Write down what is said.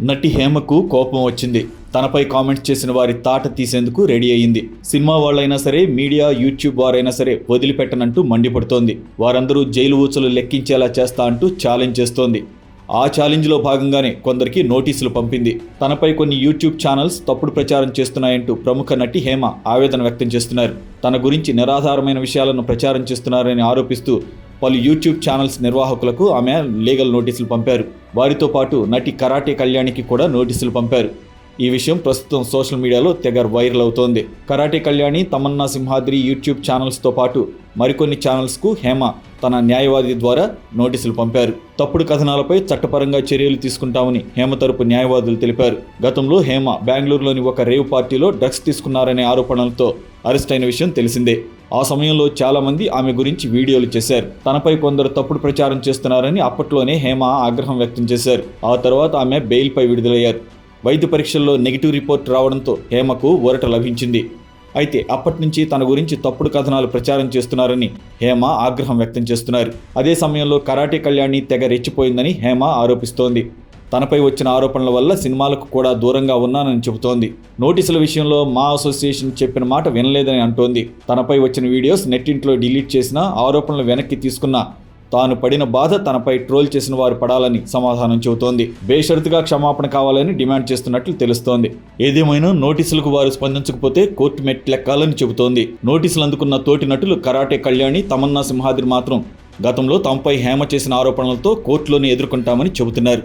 నటి హేమకు కోపం వచ్చింది. తనపై కామెంట్స్ చేసిన వారి తాట తీసేందుకు రెడీ అయ్యింది. సినిమా వాళ్ళైనా సరే మీడియా యూట్యూబ్ వారైనా సరే వదిలిపెట్టనంటూ మండిపడుతోంది. వారందరూ జైలు ఊచలు లెక్కించేలా చేస్తా అంటూ ఛాలెంజ్ చేస్తోంది. ఆ ఛాలెంజ్లో భాగంగానే కొందరికి నోటీసులు పంపింది. తనపై కొన్ని యూట్యూబ్ ఛానల్స్ తప్పుడు ప్రచారం చేస్తున్నాయంటూ ప్రముఖ నటి హేమ ఆవేదన వ్యక్తం చేస్తున్నారు. తన గురించి నిరాధారమైన విషయాలను ప్రచారం చేస్తున్నారని ఆరోపిస్తూ పలు యూట్యూబ్ ఛానల్స్ నిర్వాహకులకు ఆమె లీగల్ నోటీసులు పంపారు. వారితో పాటు నటి కరాటే కళ్యాణికి కూడా నోటీసులు పంపారు. ఈ విషయం ప్రస్తుతం సోషల్ మీడియాలో తెగ వైరల్ అవుతోంది. కరాటే కళ్యాణి తమన్నా సింహాద్రి యూట్యూబ్ ఛానల్స్తో పాటు మరికొన్ని ఛానల్స్కు హేమ తన న్యాయవాది ద్వారా నోటీసులు పంపారు. తప్పుడు కథనాలపై చట్టపరంగా చర్యలు తీసుకుంటామని హేమ తరపు న్యాయవాదులు తెలిపారు. గతంలో హేమ బెంగళూరులోని ఒక రేవ్ పార్టీలో డ్రగ్స్ తీసుకున్నారనే ఆరోపణలతో అరెస్ట్ అయిన విషయం తెలిసిందే. ఆ సమయంలో చాలామంది ఆమె గురించి వీడియోలు చేశారు. తనపై కొందరు తప్పుడు ప్రచారం చేస్తున్నారని అప్పట్లోనే హేమ ఆగ్రహం వ్యక్తం చేశారు. ఆ తర్వాత ఆమె బెయిల్పై విడుదలయ్యారు. వైద్య పరీక్షల్లో నెగిటివ్ రిపోర్ట్ రావడంతో హేమకు ఊరట లభించింది. అయితే అప్పటి నుంచి తన గురించి తప్పుడు కథనాలు ప్రచారం చేస్తున్నారని హేమ ఆగ్రహం వ్యక్తం చేస్తున్నారు. అదే సమయంలో కరాటే కళ్యాణి తెగ రెచ్చిపోయిందని హేమ ఆరోపిస్తోంది. తనపై వచ్చిన ఆరోపణల వల్ల సినిమాలకు కూడా దూరంగా ఉన్నానని చెబుతోంది. నోటీసుల విషయంలో మా అసోసియేషన్ చెప్పిన మాట వినలేదని అంటోంది. తనపై వచ్చిన వీడియోస్ నెట్టింట్లో డిలీట్ చేసిన ఆరోపణలు వెనక్కి తీసుకున్నా తాను పడిన బాధ తనపై ట్రోల్ చేసిన వారు పడాలని సమాధానం చెబుతోంది. బేషరతుగా క్షమాపణ కావాలని డిమాండ్ చేస్తున్నట్లు తెలుస్తోంది. ఏదేమైనా నోటీసులకు వారు స్పందించకపోతే కోర్టు మెట్లెక్కాలని చెబుతోంది. నోటీసులు అందుకున్న తోటి నటులు కరాటే కళ్యాణి తమన్నా సింహాద్రి మాత్రం గతంలో తమపై హేమ చేసిన ఆరోపణలతో కోర్టులోనే ఎదుర్కొంటామని చెబుతున్నారు.